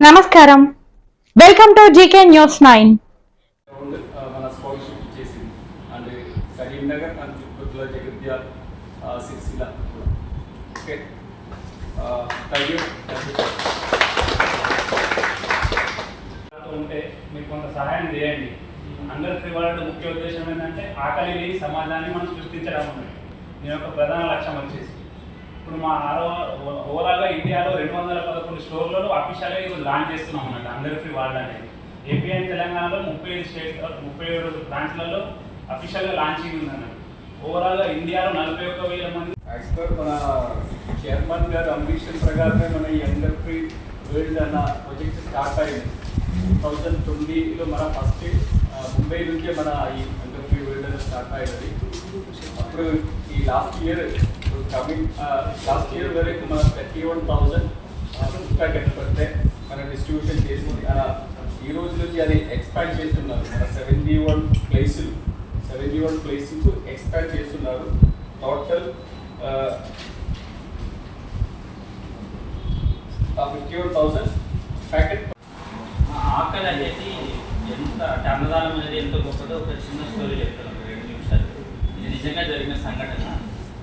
నమస్కారం. Welcome to G K news nine మన ఉంటే మీరు కొంత సహాయం చేయండి అందరి వాళ్ళ ముఖ్య ఉద్దేశం ఏంటంటే ఆకలి సమాజాన్ని మనం సృష్టించడం ఉన్నది దీని యొక్క ప్రధాన లక్ష్యం వచ్చేసి ఇప్పుడు మా ఆరో ఓవరాల్గా ఇండియాలో రెండు వందల పదకొండు స్టోర్లలో అఫీషియల్గా ఇప్పుడు లాంచ్ చేస్తున్నాం అన్నట్టు అందరి ఫ్రీ వాళ్ళు అనేది ఏపీ అండ్ తెలంగాణలో ముప్పై ఐదు స్టేట్ ముప్పై ఏడు బ్రాంచ్లలో అఫీషియల్గా లాంచింగ్ ఉంది అన్నట్టు ఓవరాల్గా ఇండియాలో నలభై ఒక్క వేల మంది మన చైర్మన్ గారు అంబిషన్ ప్రకారమే మన ఈ అండర్ ఫ్రీ వరల్డ్ అన్న ప్రాజెక్ట్ స్టార్ట్ అయింది. టూ థౌజండ్ ట్వంటీలో మన ఫస్ట్ ముంబై నుంచే మన ఈ అండర్ ఫ్రీ వరల్డ్ అనేది స్టార్ట్ అయ్యింది. అప్పుడు ఈ last year coming last year వరకు మన థర్టీ వన్ థౌజండ్ ప్యాకెట్ పడితే మన డిస్ట్రిబ్యూషన్ చేసింది. ఈ రోజు నుంచి అది ఎక్స్పాండ్ చేస్తున్నారు. మన సెవెంటీ వన్ ప్లేసులు సెవెంటీ వన్ ప్లేసెస్ ఎక్స్పాండ్ చేస్తున్నారు total fifty one thousand packet ఆకలి అనేది ఎంత అంటే అన్నదానం అనేది ఎంత గొప్పదో ఒక చిన్న స్టోరీ చెప్తాను. రెండు నిమిషాలు. ఇది నిజంగా జరిగిన సంఘటన.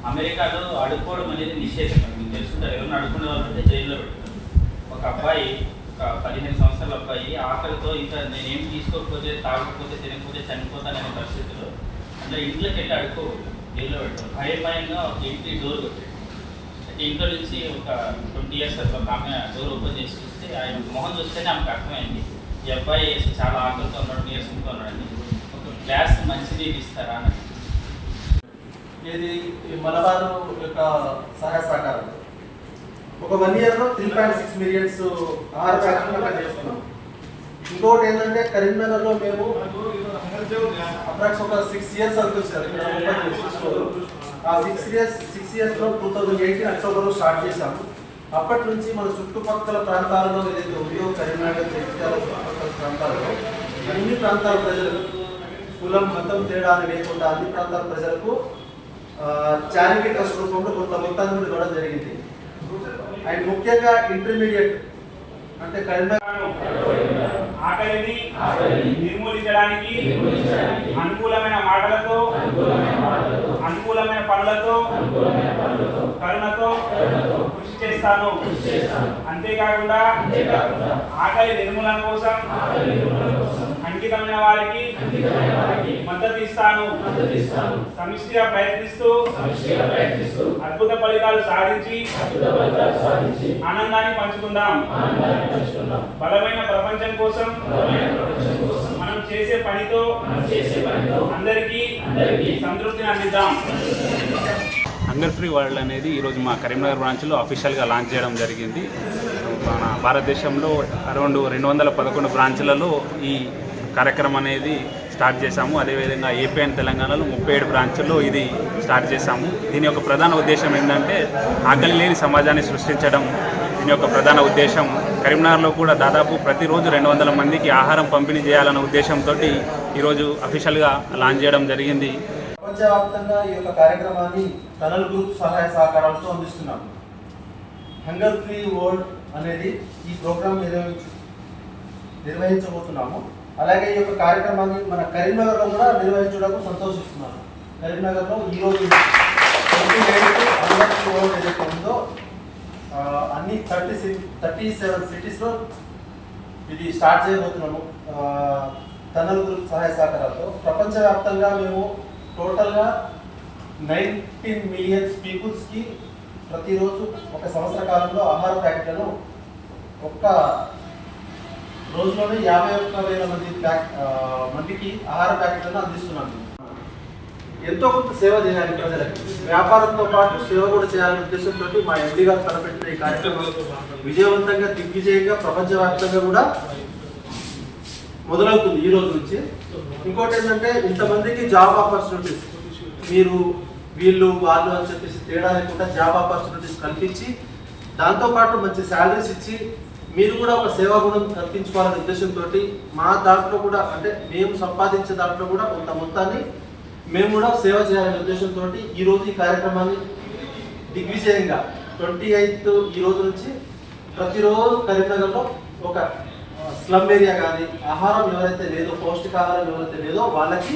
అమెరికాలో అడుక్కోవడం అనేది నిషేధం. మీకు తెలుసుంటారు ఎవరైనా అడుక్కునే వాళ్ళు అంటే జైల్లో ఒక అబ్బాయి ఒక పదిహేను సంవత్సరాల అబ్బాయి ఆకలితో ఇంకా నేనేం తీసుకోకపోతే తాగకపోతే తినకపోతే చనిపోతాననే పరిస్థితిలో అంటే ఇంట్లోకి వెళ్ళి అడుక్కోకూడదు జైల్లో పెడతారు భయం భయంగా ఒక ఇంటి డోర్ కొట్టాడు. అయితే ఇంట్లో నుంచి ఒక ట్వంటీ ఇయర్స్ ఒక ఆమె డోర్ ఓపెన్ చేసి చూస్తే ఆయన మొహం చూస్తేనే ఆమెకు అర్థమైంది ఈ అబ్బాయి చాలా ఆకలితో ఉన్నాడు నీరసంతో ఉన్నాడని ఒక గ్లాస్ మంచినీళ్ళు ఇస్తారా? అని ఇది ఈ మలబారు యొక్క సహాయ సహకారం ఒక వన్ ఇయర్లో త్రీ పాయింట్ సిక్స్ మిలియన్స్ ఆహార ప్యాకెట్లు చేస్తున్నాం. ఇంకోటి ఏంటంటే కరీంనగర్లో మేము అప్రాక్స్ ఒక సిక్స్ ఇయర్స్ అవుతుంది సార్ ఆ సిక్స్ ఇయర్స్ సిక్స్ ఇయర్స్లో టూ థౌజండ్ ఎయిటీన్ అక్టోబర్లో స్టార్ట్ చేశాము. అప్పటి నుంచి మన చుట్టుపక్కల ప్రాంతాలలో ఏదైతే ఉందో కరీంనగర్ జగిత్యాల చుట్టుపక్కల ప్రాంతాల్లో అన్ని ప్రాంతాల ప్రజలు కులం మతం తేడా లేకుండా అన్ని ప్రాంతాల ప్రజలకు చారిటీ ట్రస్ట్ రూపంలో కొంత మొత్తాన్ని కూడా ఇవ్వడం జరిగింది. అండ్ ముఖ్యంగా ఇంటర్మీడియట్ అంటే కరీంనగర్ ఆకలిని నిర్మూలించడానికి అనుకూలమైన మాటలతో అనుకూలమైన పనులతో కరుణతో కృషి చేస్తాను. అంతేకాకుండా ఆకలి నిర్మూలన కోసం అంకితమైన వారికి మద్దతు ఇస్తాను. సమిష్టిగా ప్రయత్నిస్తూ అద్భుత ఫలితాలు సాధించి ఆనందాన్ని పంచుకుందాం. బలమైన ప్రపంచం కోసం మనం చేసే పనితో అందరికీ సంతృప్తిని అందిద్దాం. హంగర్ ఫ్రీ వరల్డ్ అనేది ఈరోజు మా కరీంనగర్ బ్రాంచ్లో అఫీషియల్గా లాంచ్ చేయడం జరిగింది. మన భారతదేశంలో అరౌండ్ రెండు వందల పదకొండు బ్రాంచ్లలో ఈ కార్యక్రమం అనేది స్టార్ట్ చేశాము. అదేవిధంగా ఏపీ అండ్ తెలంగాణలో ముప్పై ఏడు బ్రాంచ్ల్లో ఇది స్టార్ట్ చేశాము. దీని యొక్క ప్రధాన ఉద్దేశం ఏంటంటే ఆకలి లేని సమాజాన్ని సృష్టించడం. దీని యొక్క ప్రధాన ఉద్దేశం కరీంనగర్లో కూడా దాదాపు ప్రతిరోజు రెండు వందల మందికి ఆహారం పంపిణీ చేయాలన్న ఉద్దేశంతో ఈరోజు అఫీషియల్గా లాంచ్ చేయడం జరిగింది. ప్రపంచవ్యాప్తంగా ఈ యొక్క కార్యక్రమాన్ని తనల్ గ్రూప్ సహాయ సహకారాలతో అందిస్తున్నాం. హంగర్ ఫ్రీ వరల్డ్ అనేది ఈ ప్రోగ్రామ్ నిర్వహించ నిర్వహించబోతున్నాము. అలాగే ఈ యొక్క కార్యక్రమాన్ని మన కరీంనగర్లో కూడా నిర్వహించడానికి సంతోషిస్తున్నాను. కరీంనగర్లో ఈరోజు ఏదైతే ఉందో అన్ని థర్టీ థర్టీ సెవెన్ సిటీస్లో ఇది స్టార్ట్ చేయబోతున్నాము. ఆ, టనల్ గ్రూప్ సహాయ సహకారాలతో. ప్రపంచవ్యాప్తంగా మేము టోటల్గా నైన్టీన్ మిలియన్స్ పీపుల్స్కి ప్రతిరోజు ఒక సంవత్సర కాలంలో ఆహార ప్యాకెట్లను ఒక్క రోజులోనే యాభై ఒక్క వేల మంది ప్యాక్ మందికి ఆహార ప్యాకెట్లను అందిస్తున్నాను ఎంతో కొంత సేవ చేయాలి ప్రజలకు. వ్యాపారంతో పాటు సేవ కూడా చేయాలనే ఉద్దేశంతో మా ఎండి గారు తలపెట్టిన ఈ కార్యక్రమం విజయవంతంగా దిగ్విజయంగా ప్రపంచవ్యాప్తంగా కూడా మొదలవుతుంది ఈ రోజు నుంచి. ఇంకోటి ఏంటంటే ఇంతమందికి జాబ్ ఆపర్చునిటీస్ మీరు వీళ్ళు వాళ్ళు అని చెప్పేసి తేడా లేకుండా జాబ్ ఆపర్చునిటీస్ కల్పించి దాంతోపాటు మంచి శాలరీస్ ఇచ్చి మీరు కూడా ఒక సేవా గుణం కల్పించుకోవాలనే ఉద్దేశంతో మా దాంట్లో కూడా అంటే మేము సంపాదించే దాంట్లో కూడా కొంత మొత్తాన్ని మేము కూడా సేవ చేయాలనే ఉద్దేశంతో ఈ రోజు ఈ కార్యక్రమాన్ని దిగ్విజయంగా ట్వంటీ ఎయిత్ ఈ రోజు నుంచి ప్రతిరోజు కరీంనగర్లో ఒక స్లమ్ ఏరియా కానీ ఆహారం ఎవరైతే లేదో పౌష్టికాహారం ఎవరైతే లేదో వాళ్ళకి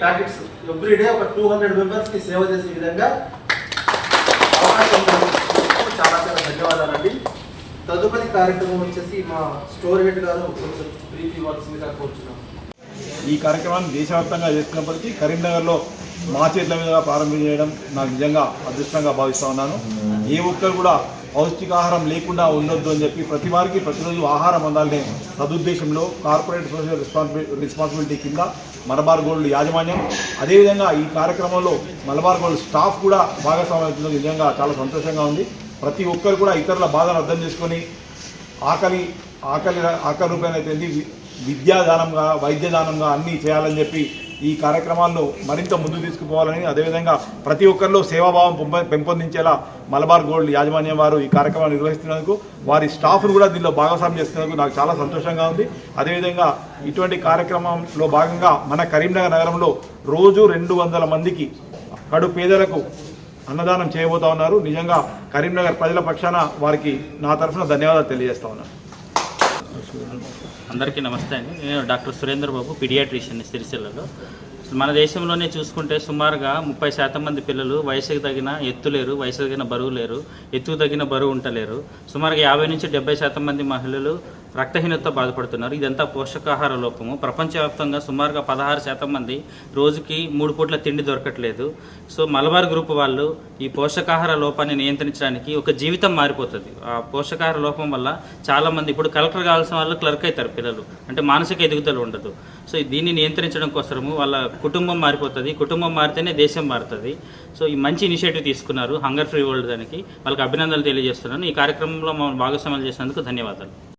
ప్యాకెట్స్ ఎవ్రీడే ఒక టూ హండ్రెడ్ మెంబర్స్కి సేవ చేసే విధంగా అవకాశం చాలా చాలా ధన్యవాదాలండి. తదుపరి కార్యక్రమం వచ్చేసి మా స్టోర్ హెడ్ గారు కొంచెం బ్రీఫ్ ఇవ్వాల్సిందిగా కోరుచున్నాం. ఈ కార్యక్రమాన్ని దేశవ్యాప్తంగా చేస్తున్నప్పటికీ కరీంనగర్లో మా చేతుల మీదుగా చేయడం నాకు నిజంగా అదృష్టంగా భావిస్తూ ఉన్నాను. ఏ ఒక్కరు కూడా పౌష్టికాహారం లేకుండా ఉండొద్దు అని చెప్పి ప్రతి వారికి ప్రతిరోజు ఆహారం అందాలనే సదుద్దేశంలో కార్పొరేట్ సోషల్ రెస్పాన్సిబిలిటీ రెస్పాన్సిబిలిటీ కింద మలబార్ గోల్డ్ యాజమాన్యం. అదేవిధంగా ఈ కార్యక్రమంలో మలబార్ గోల్డ్ స్టాఫ్ కూడా భాగస్వామ్యం నిజంగా చాలా సంతోషంగా ఉంది. ప్రతి ఒక్కరు కూడా ఇతరుల బాధను అర్థం చేసుకొని ఆకలి ఆకలి ఆకలి రూపాయలు అయితే విద్యాదానంగా వైద్యదానంగా అన్నీ చేయాలని చెప్పి ఈ కార్యక్రమాలను మరింత ముందు తీసుకుపోవాలని అదేవిధంగా ప్రతి ఒక్కరిలో సేవాభావం పెంపొ- పెంపొందించేలా మలబార్ గోల్డ్ యాజమాన్యం వారు ఈ కార్యక్రమాన్ని నిర్వహిస్తున్నందుకు వారి స్టాఫ్ను కూడా దీనిలో భాగస్వామ్యం చేస్తున్నందుకు నాకు చాలా సంతోషంగా ఉంది. అదేవిధంగా ఇటువంటి కార్యక్రమంలో భాగంగా మన కరీంనగర్ నగరంలో రోజు రెండు వందల మందికి కడు పేదలకు అన్నదానం చేయబోతా ఉన్నారు. నిజంగా కరీంనగర్ ప్రజల పక్షాన వారికి నా తరఫున ధన్యవాదాలు తెలియజేస్తా ఉన్నాను అందరికీ నమస్తే అండి. నేను డాక్టర్ సురేంద్ర బాబు పిడియాట్రిషియన్ సిరిసిల్లలో. మన దేశంలోనే చూసుకుంటే సుమారుగా ముప్పై శాతం మంది పిల్లలు వయసుకు తగిన ఎత్తు లేరు వయసు తగిన బరువు లేరు ఎత్తుకు తగిన బరువు ఉంటలేరు. సుమారుగా యాభై నుంచి డెబ్బై శాతం మంది మహిళలు రక్తహీనతతో బాధపడుతున్నారు. ఇదంతా పోషకాహార లోపము. ప్రపంచవ్యాప్తంగా సుమారుగా పదహారు శాతం మంది రోజుకి మూడు పూట్ల తిండి దొరకట్లేదు. సో మలబార్ గ్రూప్ వాళ్ళు ఈ పోషకాహార లోపాన్ని నియంత్రించడానికి ఒక జీవితం మారిపోతుంది. ఆ పోషకాహార లోపం వల్ల చాలామంది ఇప్పుడు కలెక్టర్ కావాల్సిన వాళ్ళు క్లర్క్ అవుతారు పిల్లలు. అంటే మానసిక ఎదుగుదల ఉండదు. సో దీన్ని నియంత్రించడం కోసము వాళ్ళ కుటుంబం మారిపోతుంది. కుటుంబం మారితేనే దేశం మారుతుంది. సో ఈ మంచి ఇనిషియేటివ్ తీసుకున్నారు హంగర్ ఫ్రీ వరల్డ్ దానికి. వాళ్ళకి అభినందనలు తెలియజేస్తున్నాను. ఈ కార్యక్రమంలో మమ్మల్ని భాగస్వామ్యం చేసినందుకు ధన్యవాదాలు.